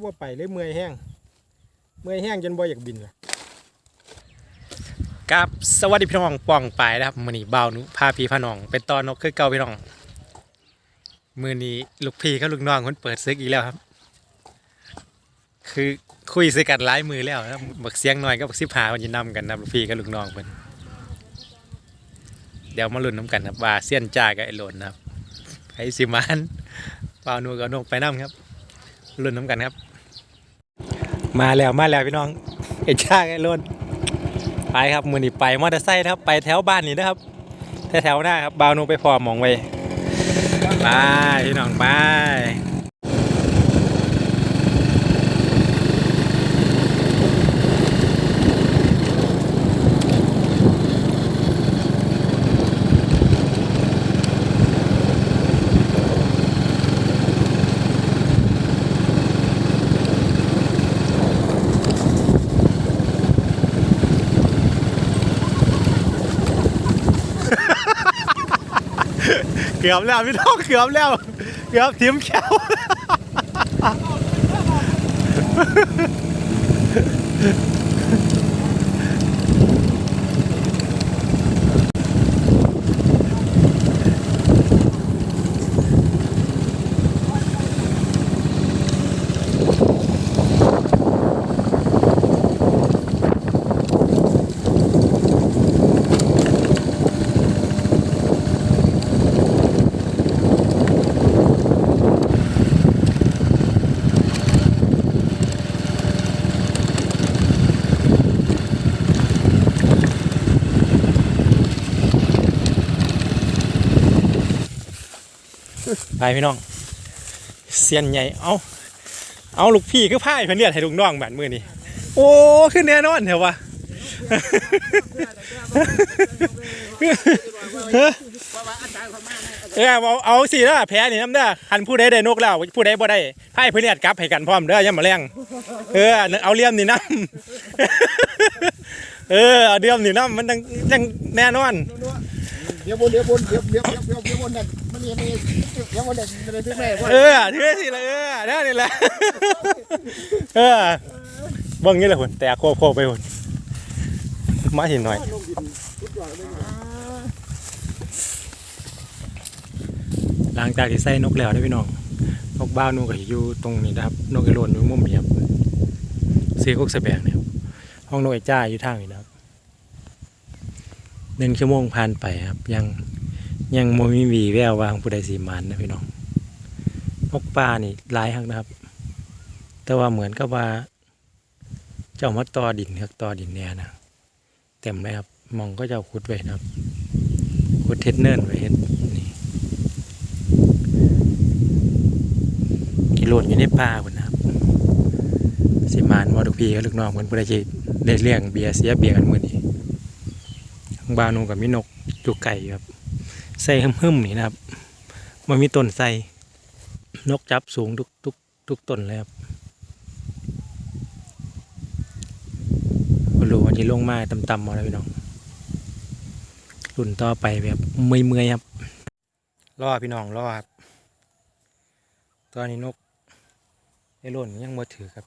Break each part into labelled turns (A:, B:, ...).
A: คือบ่ไปเลยเมื่อยแห้ง เมื่อยแห้งจนบ่อยากบินละ
B: ครับสวัสดีพี่น้องป่องไปนะครับมือนี้บ่าหนุพาพี่พาน้อง เป็นตอนนกคือเก่าพี่น้อง มือนี้ลูกพี่กับลูกน้องคนเปิดซึกอีกแล้วครับ คือคุยซึกกันหลายมือแล้วนะครับบักเสียงหน่อยก็บักสิบหามันจะนำกันนะลูกพี่กับลูกน้องเพิ่นเดี๋ยวมาลุ้นน้ำกันครับว่าเสี้ยนจ่ากับไอ้หลนนะครับไอ้สิมันเบ่าหนูกับนกไปน้ำครับลุ้นน้ำกันครับ มาแล้วมาแล้วพี่น้องไอ้จ่าไอ้ล้นไปครับมือนี่ไปมอเตอร์ไซค์นะครับ ไปแถวบ้านนี้นะครับแถวๆหน้าครับบาวนูไปพอมองไว้ไปพี่น้องไป เกือบแล้วพี่น้องเกือบแล้ว เกือบทิมแขว ไปพี่น้องเสียนใหญ่เอาเอาลูกพี่คือพ่ายเพื่อนเนี่ยให้ลูกน้องแบบมือนี้โอ้ขึ้นแน่นอนเถอะวะเออเอาเอาสิละแพ้นี่น้ำเด้อคันผู้ใดได้นกแล้วผู้ใดบ่ได้ไพ่เพื่อนเนี่ยกลับให้กันพร้อมเด้อย่ามาแรงเออเอาเลี่ยมนี่น้ำเออเอาเลี่ยมนี่น้ำมันจังจังแน่นอน
A: เดี๋ยวบนเดี๋ยวบนเดี๋ยวเดี๋ยวเดี๋ยวบนนั่น เดี๋ยวบนนั่นมันเลย
B: เออเท่สิละเออนี่แหละเออเบิ่งนี่แหละหุ่นแต่โคโคไปหุ่นมาห็นหน่อยหลังจากที่ใส่นกแล้วได้อพี่น้องนกบ้าวนูก็อยู่ตรงนี้นะครับนกไอโรนอยู่มุมนี้ครับซีกุกสแบงเนี่ยห้องนกไอจ้าอยู่ทางนี้นะครับหนึ่งชั่วโมงผ่านไปครับยัง ยังโมมีวีแววว่าของผู้ใดสีมันนะพี่น้องนกป่านี่หลายหักนะครับ แต่ว่าเหมือนกับว่า เจ้ามาตอดินครับตอดินเนี่ยนะเต็มเลยครับมองก็จะขุดไว้นะครับขุดเทดเนินไว้เฮ็ดนี่กิโลดอยู่ในป่าพุ่นนะครับสิมานมอดุพีกับลูกน้องเหมือนผู้ใดจะได้เลี้ยงเบียร์เสียเบียร์กันมือนี้ข้างบ้านนูกับมีนกจุกไก่ครับ ใส่หึ่มๆนี่นะครับมันมีต้นใส่นกจับสูงทุกทุกทุกต้นเลยครับบรู้วันที่ลงมาต่ำๆมาแล้วพี่น้องรุ่นต่อไปแบบเมื่อยๆครับรอพี่น้องรอครับตอนนี้นกไอ้ล่นยังมาถือครับ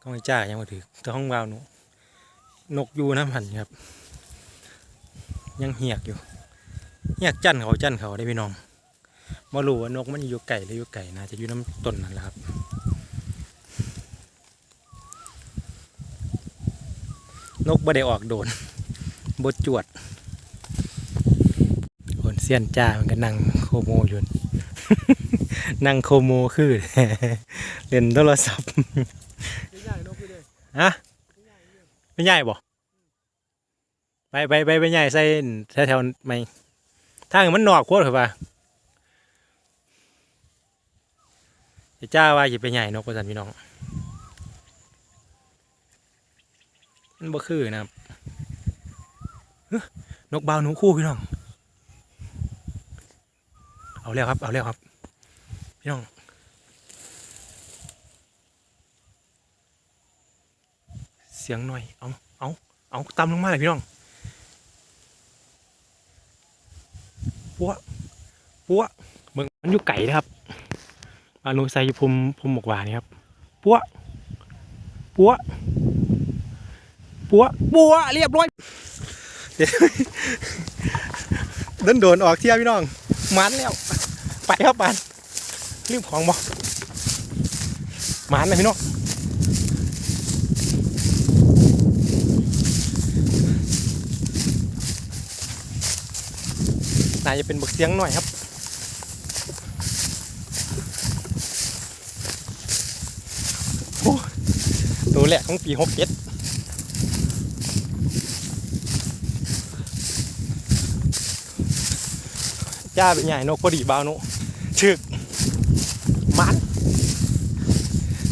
B: ก็ไม่จ้ายังมาถือตัวห้องวาวหนู นกอยู่น้ำหันครับ ยังเหียกอยู่อยากจันเขาจันเขาได้พี่น้องมารู้ว่านกมันอยู่ไก่หรืออยู่ไก่นะจะอยู่น้ำต้นนั่นแหละครับนกบ่ได้ออกโดนบดจวดคนเสี้ยนจ้ามันก็นั่งโคโมอยู่ นั่งโคโมคือเล่นโทรศัพท์ฮะไม่ใหญ่บ่ ไปไปไปไปใหญ่ใส่แถวๆไม่ทางมันนอกโคตรเหรอปะไอ้จ้าว่าจะไปใหญ่นกประสันพี่น้อง มันบ่คือนะครับเฮ้ยนกบาหนูคู่พี่น้อง เอาแล้วครับ เอาแล้วครับ พี่น้องเสียงหน่อย เอา เอา เอาตามลงมาเลยพี่น้อง ปัวปัวเบิ่งมันอยู่ไก่นะครับอนุใส่อยู่ภูมิภูมิหมกหวานนี่ครับปัวปัวปัวปัวเรียบร้อยเดี๋ยวดินโดนออกเที่ยวพี่น้องมันแล้ว ไปครับมันลืมของบ่มันนะพี่น้อง น่าจะเป็นบักเสียงหน่อยครับโอ้ตัวแรกของปีหกเจ็ดจ้าเป็นใหญ่นกพอดีบาวนุฉึกมัน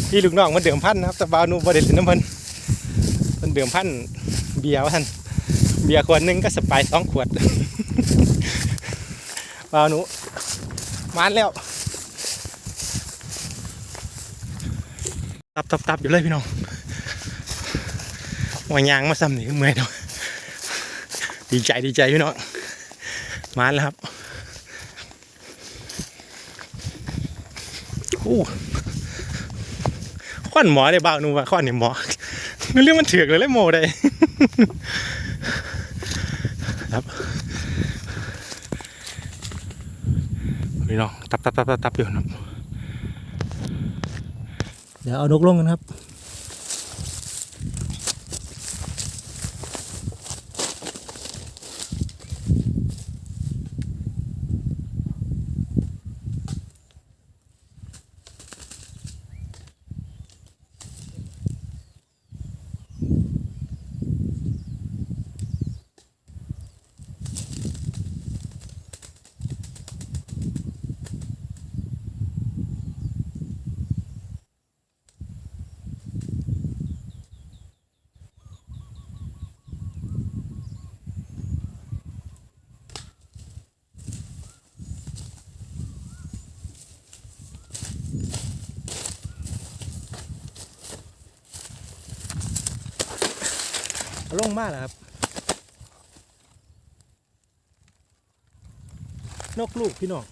B: พี่ลูกน้องมันเดิมพันนะครับแต่บาวนุบ่ได้เล่นน้ำมันมันเดิมพันเบียร์ท่านเบียร์ขวดหนึงก็สปร์สองขวด บาวนุมันแล้วตับตับตับอยู่เลยพี่น้องหัวยางมาซ้ำนี่เมื่อยเนาะดีใจดีใจพี่น้องมาแล้วครับโอ้ข้อนหมอได้บ้างนูว่าข้อนเนี่ยหมอมันเรื่องมันเถือกเลยเลยโมได้ ครับพี่น้อง ตับตับตับตับตับอยู่นะครับ เดี๋ยวเอานกลงกันครับาลงมาเหรอครับ นกลูกพี่น้อง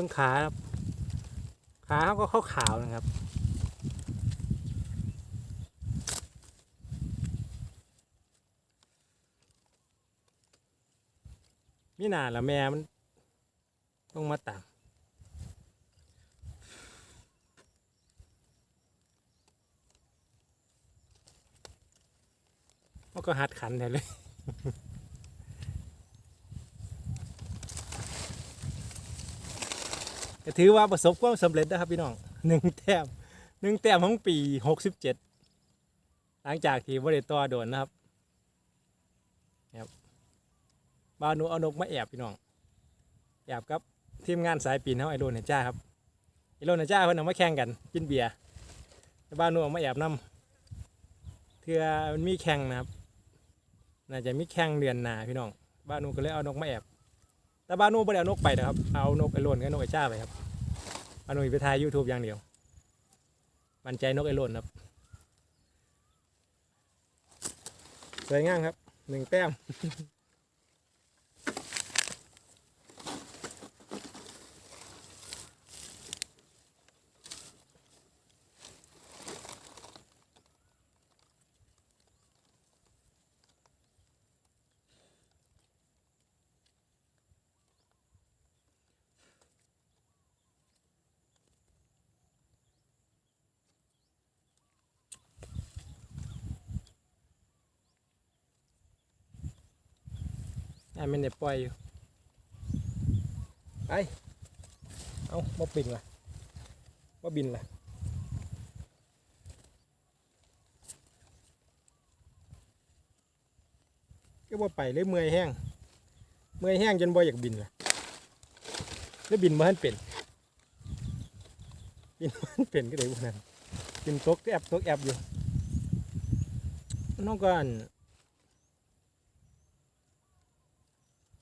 B: บื้องขาครับ ขาเขาก็ขาวขาวนะครับ มีหนาละแม่มันต้องมาต่างมันก็หัดขันแทนเลย ก็ถือว่าประสบความสำเร็จนะครับพี่น้องหนึ่งแต้มหนึ่งแต้มของปีหกสิบเจ็ดหลังจากที่บริตัวโดนนะครับครับบาหนูเอานกมาแอบพี่น้องแอบกับทีมงานสายปีนเขาไอโดนเนจ้าครับไอโดนเนจ้าเพิ่นเอามาแข่งกันกินเบียร์บาวหนูเอามาแอบนำเทื่อมันมีแข่งนะครับน่าจะมีแข่งเดือนหนาพี่น้องบาวหนูก็เลยเอานกมาแอบ แต่บ้านนู้นไม่ได้เอานกไปนะครับ เอานกไอโลนกับนกไอจ้าไปครับเอานกไปถ่ายยูทูบอย่างเดียว มันใจนกไอโลนครับ สวยงามครับหนึ่งแต้ม อ่ามันเด็ดปล่อยอยู่ไอเอาบ่ปิ่นล่ะบ่บินล่ะก็บ่ไปเลยเมื่อยแห้งเมื่อยแห้งจนบ่อยากบินล่ะแล้วบินมาหันเป็นบินมาหันเป็นก็ได้พวกนั้นบินตกแอบตกแอบอยู่น้องกัน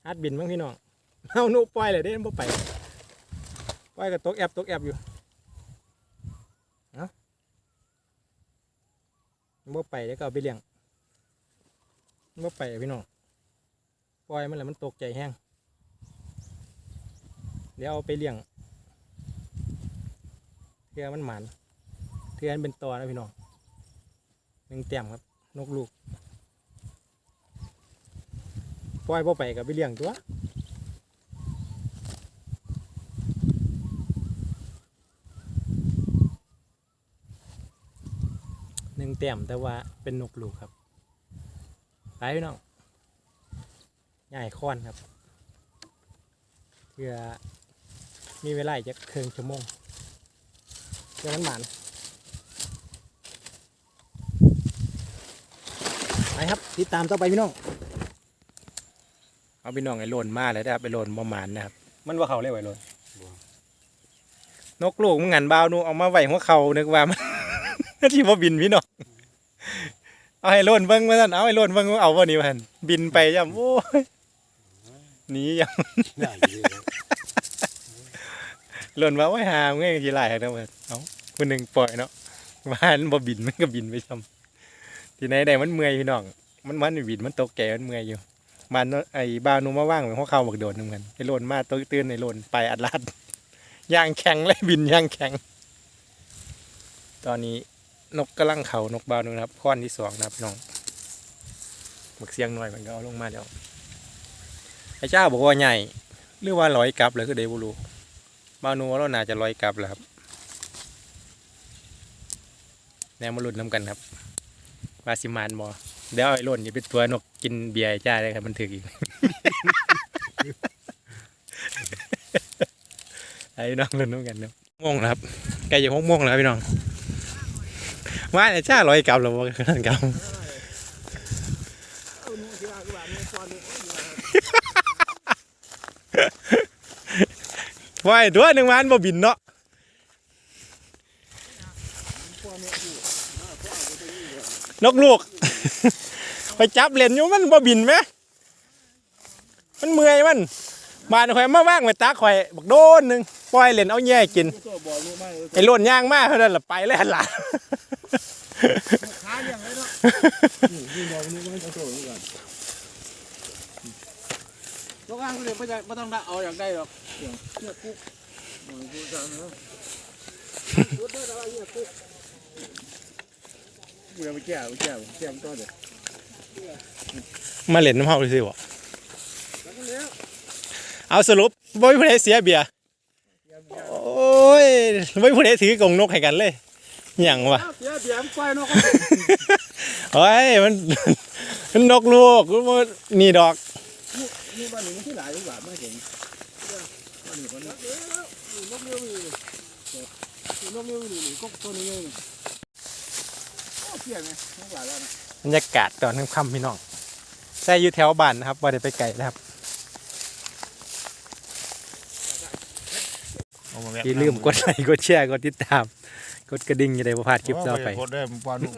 B: ฮัดบินบ้างพี่น้องเอาหนูปล่อยเลยเด้บ่ไปปล่อยก็ตกแอบตกแอบอยู่เอ้าบ่ไปแล้วก็เอาไปเลี้ยงว่ไปอะพี่น้องปล่อยมันแหละมันตกใจแห้งเดี๋ยวเอาไปเลี้ยงเทือมันหมันเทือมันเป็นตัวนะพี่น้องหนึ่งเต็มครับ นกลูก ปล่อยพ่ไปกับไปเลี้ยงตัวหนึ่งเต็มแต่ว่าเป็นนกลูกครับไปพี่น้องง่ายค้อนครับเพื่อมีเวลาจะเครึ่งชั่วโมงเพื่อมันหมันไปครับติดตามต่อไปพี่น้อง เอาพี่น้องไอ้โลนมาเลยนะครับไอ้โลนประมาณนะครับ มันว่าเขาเรียกว่าไอ้โลนนกลูกมึงงันบาวนูเอามาไว้หัวเขานึกว่ามันที่ว่าบินพี่น้องเอาให้โลนเบิ้งมาสั่นเอาให้โลนเบิ้งเอาวันนี้มันบินไปย่ำโอ้ยหนีย่
A: ได้ดีเลยำ
B: โลนว่าโอ้ยหามึงไงจีไรครับมันเอาคนหนึ่งปล่อยเนาะว่ามันบ่บินมันก็บินไปซ้ำทีไหนได้มันเมื่อยพี่น้อง มันมันไม่บินมันตกแก่มันเมื่อยอยู่ มันเนาไอ้บานูมาว่างเหมือนหัวเข่าบักโดดนึงกันไอ้โลนมาตัวตื่นไอ้โลนไปอัดลัดย่างแข็งเลยบินย่างแข็ง ตอนนี้นกกำลังเขานกบานูนะครับข้อนที่สองนะครับพี่น้องบักเสียงหน่อยมันก็เอาลงมาแล้วไอ้เจ้าบอกว่าใหญ่หรือว่าร้อยกลับเลยคือเดบูรูบานูว่าเราน่าจะร้อยกลับแล้วครับแนวมาหลุ้นน้ำกันครับวาสิมานบอ เดี๋ยวไอ้ล่นอย่าไปตัวนกกินเบียร์จ้าเลยครับมันถึกอีก ไอ้น้องลุ้นน้ำกันเนาะม่วงแล้วครับใกล้จะหกโมงแล้วพี่น้องว่าไอ้จ้าร้อยกลับแล้วบ่ขนาดกลับ
A: เอาหนูที่ว่าคือว่ามีควานนี่
B: ว่าไอ้ตัวหนึ่งวันบ่บินเนาะ
A: น
B: กลูก ไปจับเล่นอยู่มันบ่บินไหมมันเมื่อยมันบานข่อยมาว่างไว้ตาข่อยบักโดนหนึ่งปล่อยเล่นเอาแย่กิน
A: ตัวบอกหนูมาเลย
B: ไอ้โลนย่างมากเท่านั้นละไปแล้วหล่ะ
A: ขาเลี้ยงเลยเนาะนี่นี่บอกหนูมันเอาตัวหนูก่อนตัวกลางก็เลยไม่ได้ไม่ต้องได้เอาอย่างใดหรอกเดี๋ยวเนี่ยกุ๊กเอากุ๊กจังเนาะ กุ๊กได้แต่ว่าเนี่ยกุ๊กกูยังไม่แก้ไม่แก้แก้มนตัวเดี๋ยว
B: มาเล่นน้ำเฮาซื่อบ่
A: แล้วก็เอา
B: สรุปบ่มีผู้ใดเสียเบียร์โอ้ยบ่มีผู้ใดถือกรงนกให้กันเลยหยังวะ
A: เสียเบียร์ไฟนก
B: โอ้ยมันมันนกลูกนี่ดอก
A: นี่บ้านนี้ที่หลายกว่าไม่เห็นบ้านนี้คนนี้นกเลี้ยวมีนกเลี้ยวมีนี่ก็ตัวนี้เลย โอ้เสียไหมนกหลายแล้วนะ
B: บรรยากาศตอนค่ำๆพี่น้องใส่อยู่แถวบ้านนะครับบ่ได้ไปไกลนะครับอย่าลืมกดไลค์กดแชร์กดติดตาม กดกระดิ่งจะได้บ่พลาดคลิปต่อไป
A: โคตรได้ปลาหนุ่ม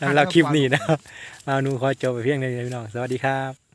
B: สำหรับคลิปนี้นะครับเอาหนูขอจบไปเพียงเท่านี้พี่น้อง สวัสดีครับ